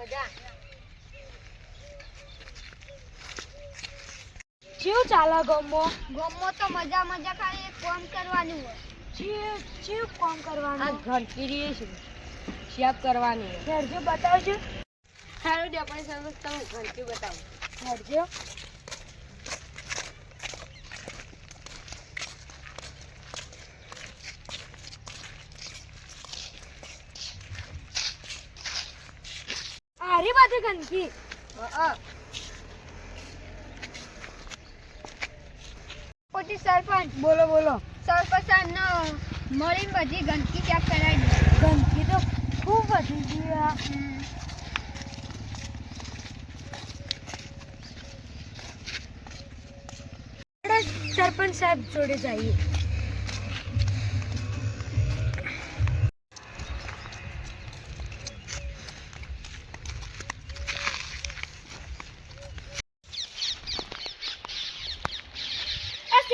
મજા. ચાલે ગમો. ગમો તો મજા મજા ખાલી એક કોમ કરવાનું હોય. ચીવ ચીવ કોમ કરવાનું. આ ઘર કીરી છે. શેપ કરવાની છે ઘરજો બતાવજો. સારું દે આપણે સર્વિસ તમે ઘરજી બતાવો. ઘરજો આરી બાજુ ગંદકી પછી સરપંચ બોલો બોલો સરપંચ સાહેબને મળીને બધી ગંદકી ચેક કરાવી દે ગંદકી તો ખૂબ વધી ગઈ આ આપણે સરપંચ સાહેબ જોડે જઈએ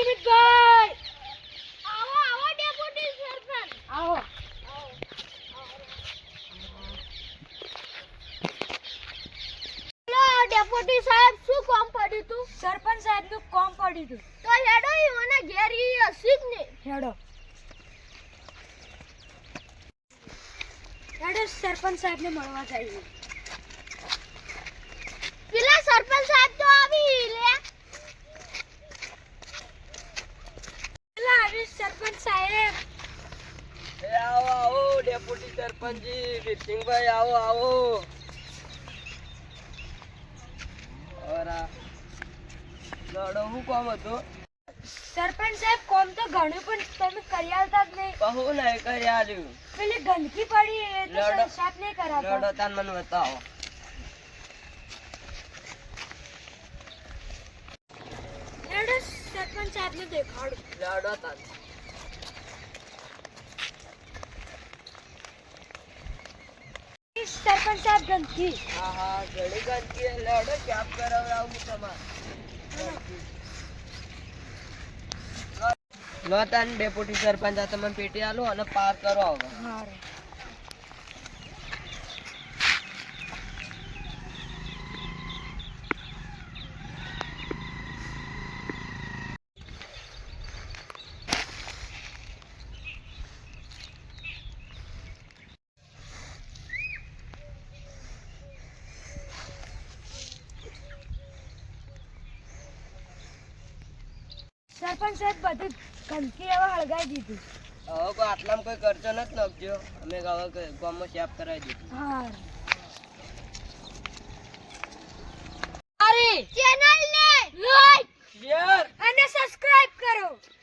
સુમિતભાઈ આવો આવો ડેપ્યુટી સરપંચ. આવો. ડેપ્યુટી સાહેબ શું કામ પડ્યું તું? સરપંચ સાહેબનું કોમ પડ્યું તું. તો હેડો મને ઘેર ઈ હસી જ ને. હેડો. હેડો સરપંચ સાહેબને મળવા જઈએ પેલા સરપંચ સાહેબ તો આવી લે પેલા આવી સરપંચ સાહેબ એ આવો આવો ડેપ્યુટી સરપંચજી વીરસિંહભાઈ આવો આવો. લડો હું કોમ હતો? સરપંચ સાહેબ કોમ તો ઘણું પણ તમે કરી આલતા જ નહીં. બહુ નહીં કરી આલ્યું પેલી ગંદકી પડી એ તો સાફ નહીં લડો તાન મને બતાવો. લડો સરપંચ સાહેબને દેખાડો. લડો તાન સરપંચ સાહેબ ગંદકી. હા હા ઘણી ગંદકી લડો ચાપ કરાવડાવું હું તમારે? લો તાન ડેપ્યુટી સરપંચ આ તમને પેટી આલો અને પાર કરો હવે. હારું. સરપંચ સાહેબ બધું ગંદકી હવે હળગાઈ દીધી. હવે કોઈ આટલામાં કોઈ કરજો નથી નાખજો અમે હવે ગામમાં સાફ કરાવી દીધું. હા.